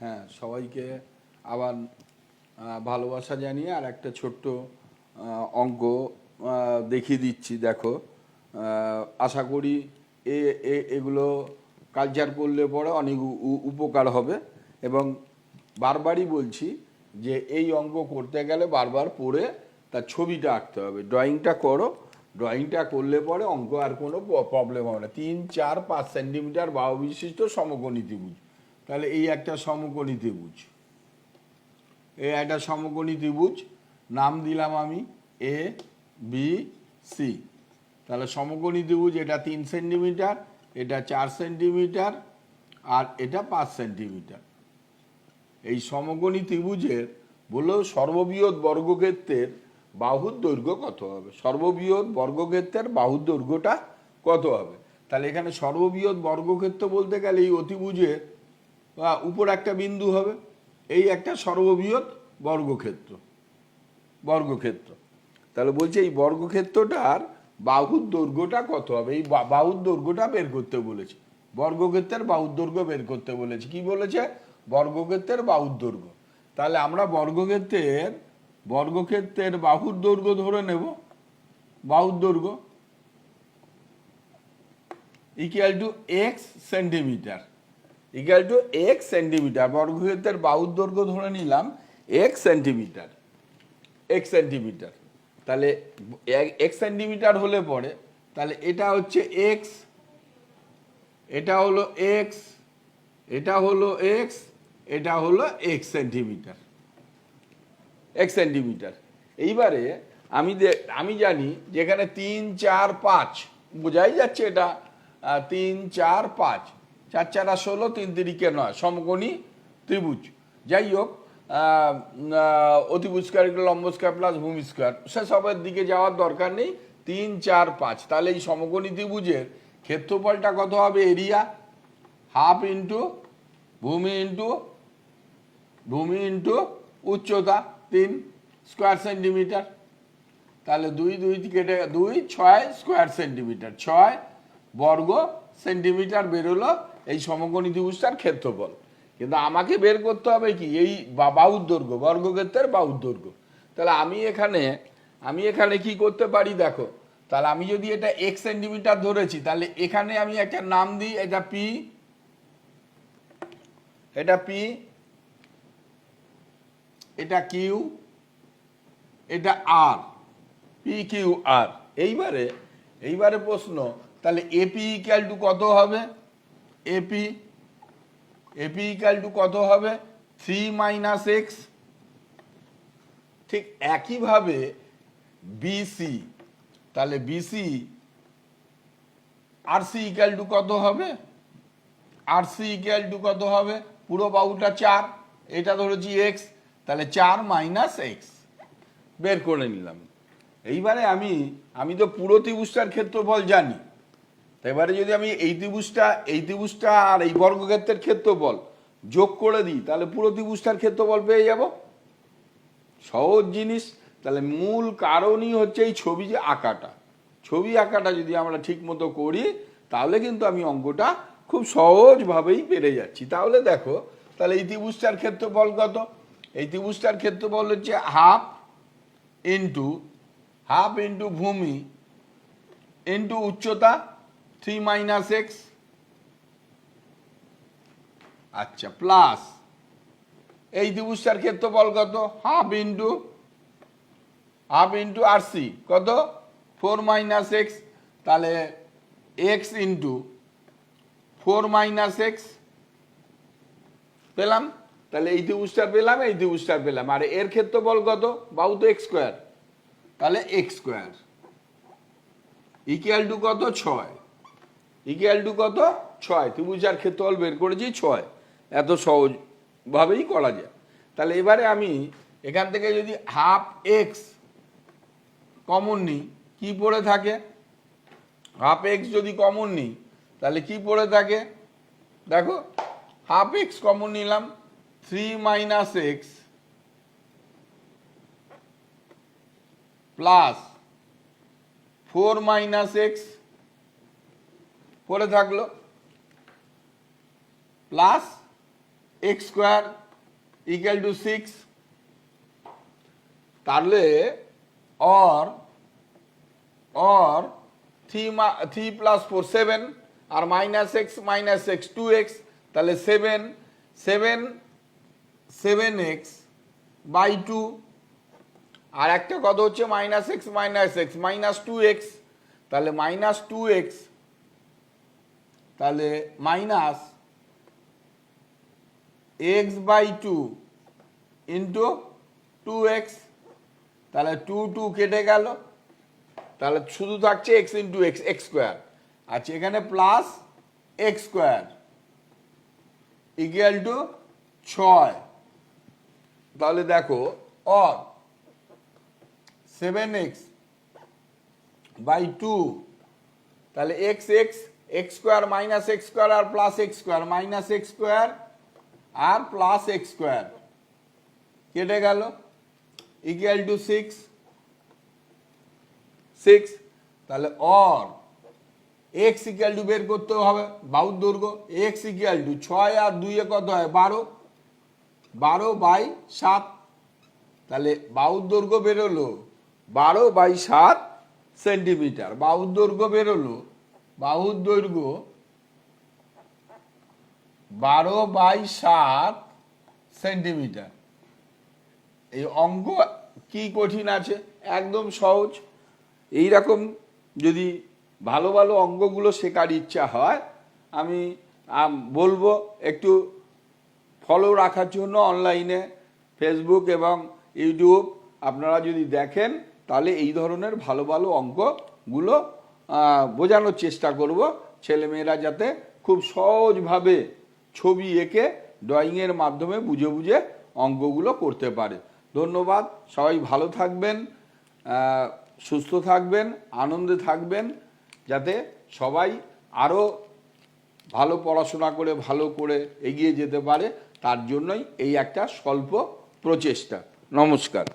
হ্যাঁ সবাইকে আবার ভালোবাসা জানিয়ে আর একটা ছোট্ট অঙ্ক দেখিয়ে দিচ্ছি, দেখো। আশা করি এ এগুলো কালচার করলে পরে অনেক উপকার হবে। এবং বারবারই বলছি যে এই অঙ্ক করতে গেলে বারবার পড়ে তার ছবিটা আঁকতে হবে। ড্রয়িংটা করো, ড্রয়িংটা করলে পরে অঙ্ক আর কোনো প্রবলেম হবে না। তিন, চার, পাঁচ সেন্টিমিটার বাহু বিশিষ্ট সমকোণী ত্রিভুজ। তাহলে এই একটা সমকোণী ত্রিভুজ। এই একটা সমকোণী ত্রিভুজ, নাম দিলাম আমি এ বি সি তাহলে সমকোণী ত্রিভুজ, এটা তিন সেন্টিমিটার, এটা চার সেন্টিমিটার, আর এটা পাঁচ সেন্টিমিটার। এই সমকোণী ত্রিভুজের বললেও সর্ববৃহৎ বর্গক্ষেত্রের বাহুর দৈর্ঘ্য কত হবে? সর্ববৃহৎ বর্গক্ষেত্রের বাহুর দৈর্ঘ্যটা কত হবে? তাহলে এখানে সর্ববৃহৎ বর্গক্ষেত্র বলতে গেলে এই অতিভুজের বা উপর একটা বিন্দু হবে, এই একটা সর্ববৃহৎ বর্গক্ষেত্র বর্গক্ষেত্র। তাহলে বলছে এই বর্গক্ষেত্রটার বাহুর দৈর্ঘ্যটা কত হবে? এই বাহুর দৈর্ঘ্যটা বের করতে বলেছে। বর্গক্ষেত্রের বাহুর দৈর্ঘ্য বের করতে বলেছে। কি বলেছে? বর্গক্ষেত্রের বাহুর দৈর্ঘ্য। তাহলে আমরা বর্গক্ষেত্রের বর্গক্ষেত্রের বাহুর দৈর্ঘ্য ধরে নেব। বাহুর দৈর্ঘ্য equal to x centimetre equal to x centimetre, বর্গক্ষেত্রের বাহুর দৈর্ঘ্য ধরে নিলাম এক্স সেন্টিমিটার এক্স সেন্টিমিটার। তাহলে এক্স সেন্টিমিটার হলে পরে, তাহলে এটা হচ্ছে এক্স এটা হলো এক্স এটা হলো এক্স এটা হলো এক্স সেন্টিমিটার এক সেন্টিমিটার। এইবারে আমি আমি জানি যেখানে তিন, চার, পাঁচ, বোঝাই যাচ্ছে এটা তিন, চার, পাঁচ। চার চারা ষোলো তিন তিরিকে নয় সমকোণী ত্রিভুজ। যাই হোক আহ, আহ, অতিভুজকার লম্বস্কার প্লাস ভূমিস্কার সেসবের দিকে যাওয়ার দরকার নেই তিন চার পাঁচ। তাহলে এই সমকোণী ত্রিভুজের ক্ষেত্রফলটা কত হবে এরিয়া হাফ ইন্টু ভূমি ইন্টু ভূমি ইন্টু উচ্চতা তিন স্কোয়ার সেন্টিমিটার তাহলে দুই দুই কেটে দুই ছয় স্কোয়ার সেন্টিমিটার ছয় বর্গ সেন্টিমিটার বেরোলো এই সমকোণী ত্রিভুজটার ক্ষেত্রফল। কিন্তু আমাকে বের করতে হবে কি? এই বা- বাহুর দৈর্ঘ্য বর্গক্ষেত্রের বাহুর দৈর্ঘ্য তাহলে আমি এখানে আমি এখানে কি করতে পারি দেখো? তাহলে আমি যদি এটা এক সেন্টিমিটার ধরেছি, তাহলে এখানে আমি একটা নাম দিই, এটা পি এটা পি এটা কিউ এটা আর পি কিউ আর এইবারে এইবারে প্রশ্ন, তাহলে এপি ইকাল টু কত হবে? এপি এপি ইকাল টু কত হবে? থ্রি মাইনাস এক্স ঠিক একইভাবে বিসি তাহলে বিসি আর সি ইকাল টু কত হবে? আর সি ইকুয়াল টু কত হবে? পুরো বাহুটা চার, এটা ধরেছি এক্স তাহলে চার মাইনাস এক্স বের করে নিলাম। এইবারে আমি আমি তো পুরো ত্রিভুজটার ক্ষেত্রফল জানি। এবারে যদি আমি এই ত্রিভুজটা এই ত্রিভুজটা আর এই বর্গক্ষেত্রের ক্ষেত্রফল যোগ করে দিই, তাহলে পুরো ত্রিভুজটার ক্ষেত্রফল পেয়ে যাব। সহজ জিনিস, তাহলে মূল কারণই হচ্ছে এই ছবি যে আঁকাটা। ছবি আঁকাটা যদি আমরা ঠিক মতো করি, তাহলে কিন্তু আমি অঙ্কটা খুব সহজভাবেই পেরে যাচ্ছি। তাহলে দেখো, তাহলে এই ত্রিভুজটার ক্ষেত্রফল কত? এই ত্রিভুজটার ক্ষেত্রফল হচ্ছে হাফ ইন্টু হাফ ইন্টু ভূমি, ইন্টু উচ্চতা থ্রি মাইনাস এক্স আচ্ছা প্লাস এই ত্রিভুজটার ক্ষেত্রফল কত? হাফ ইন্টু হাফ ইন্টু আর সি কত? ফোর মাইনাস এক্স তাহলে x into four minus x পেলাম? তাহলে এই ত্রিভুজটা পেলাম, এই ত্রিভুজটা পেলাম। আর এর ক্ষেত্রফল কত? বাহু তো এক্স স্কোয়ার তাহলে এক্স স্কোয়ার ইকুয়াল টু কত? ছয়। ইকুয়াল টু কত? ছয়। ত্রিভুজার ক্ষেত্রফল বের করেছি ছয়। এত সহজভাবেই করা যায়। তাহলে এবারে আমি এখান থেকে যদি হাফ এক্স কমন নিই, কি পড়ে থাকে? হাফ এক্স যদি কমন নিই, তাহলে কি পড়ে থাকে? দেখো, হাফ এক্স কমন নিলাম। Three minus x plus four minus x পড়ে থাকল। Plus x square equal to six তাহলে or or three three plus four seven R minus x minus x two x তাহলে seven seven seven x by two আর একটা কত হচ্ছে? Minus x minus x minus two x তাহলে minus two x তাহলে minus x by two into two x তাহলে two two কেটে গেল। তাহলে শুধু থাকছে x into x x square আচ্ছা এখানে plus x square equal to ছয়। তাহলে দেখো or seven x by two তাহলে x x x square minus x square আর plus x square, minus x square আর প্লাস এক্স স্কোয়ার। কেটে গেল? Equal to six six তাহলে or x equal to বের করতে হবে, বাহুর দৈর্ঘ্য এক্স ইকুয়াল টু ছয় আর দুইয়ে কত হয়? বারো। বারো বাই সাত। তাহলে বাহুর দৈর্ঘ্য বেরোলো বারো বাই সাত সেন্টিমিটার। বাহুর দৈর্ঘ্য বেরোলো বাহুর দৈর্ঘ্য বারো বাই সাত সেন্টিমিটার। এই অঙ্ক কি কঠিন আছে? একদম সহজ। এই রকম যদি ভালো ভালো অঙ্কগুলো শেখার ইচ্ছা হয়, আমি বলব একটু ফলো রাখার জন্য অনলাইনে ফেসবুক এবং ইউটিউব আপনারা যদি দেখেন, তাহলে এই ধরনের ভালো ভালো অঙ্কগুলো বোঝানোর চেষ্টা করব ছেলেমেয়েরা যাতে খুব সহজভাবে ছবি এঁকে ড্রয়িংয়ের মাধ্যমে বুঝে বুঝে অঙ্কগুলো করতে পারে। ধন্যবাদ, সবাই ভালো থাকবেন সুস্থ থাকবেন, আনন্দে থাকবেন, যাতে সবাই আরও ভালো পড়াশোনা করে, ভালো করে এগিয়ে যেতে পারে, তার জন্যই এই একটা স্বল্প প্রচেষ্টা। নমস্কার।